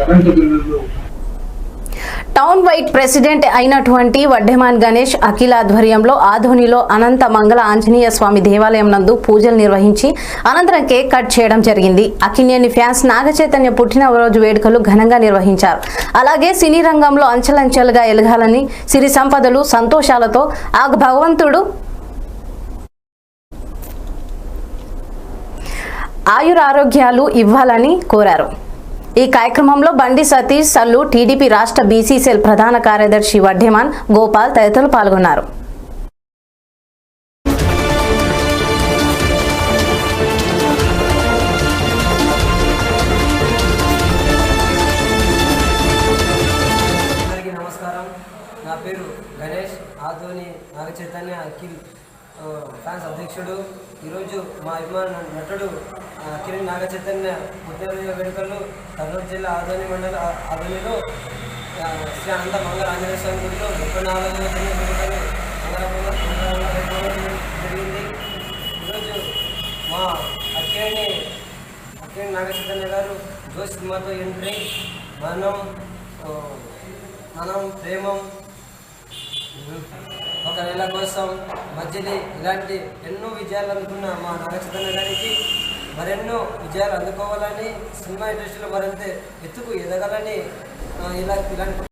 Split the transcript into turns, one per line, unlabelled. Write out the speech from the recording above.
Current బిల్లులు
town white president అయినటువంటి వడ్డెమాన్ గణేష్ అఖిల ఆధ్వర్యంలో ఆధోనిలో అనంత మంగళ ఆంజనేయ స్వామి దేవాలయం నందు పూజలు నిర్వహించి అనంతరం కేక్ కట్ చేయడం జరిగింది. అకినేని ఫ్యాన్స్ నాగచైతన్య పుట్టినరోజు వేడుకలు ఘనంగా నిర్వహించారు. అలాగే సినీ రంగంలో అంచెలంచెలుగా ఎలగాలని సిరి సంపదలు సంతోషాలతో ఆ భగవంతుడు ఆయురారోగ్యాలు ఇవ్వాలని కోరారు. ఈ కార్యక్రమంలో బండి సతీష్ సల్లు టీడీపీ రాష్ట్ర బీసీసీఎల్ ప్రధాన కార్యదర్శి వడ్డెమాన్ గోపాల్ తదితరులు పాల్గొన్నారు.
నా పేరు గణేష్ ఆధోని నాగ అఖిల్ ఫ్యాన్స్ అధ్యక్షుడు. ఈరోజు మా అభిమాన నటుడు కిరణ్ నాగ చైతన్య పుట్టినరోజు వేడుకలు కర్నూలు జిల్లా ఆదోని మండల ఆదోనిలో శ్రీ అనంత మంగళ ఆంజనేయ స్వామి గుడిలో ముప్పై నాలుగు వేడుకలు జరిగింది. ఈరోజు మా అఖిల్ని అఖిల్ నాగ చైతన్య గారు జోష్ సినిమాతో ఎంట్రీ. మనం మనం ప్రేమం ఒక నెల కోసం మధ్యలో ఇలాంటి ఎన్నో విజయాలు అనుకున్న మా నాగచైతన్య గారికి మరెన్నో విజయాలు అందుకోవాలని సినిమా ఇండస్ట్రీలో మరింత ఎత్తుకు ఎదగాలని ఇలా ఇలాంటి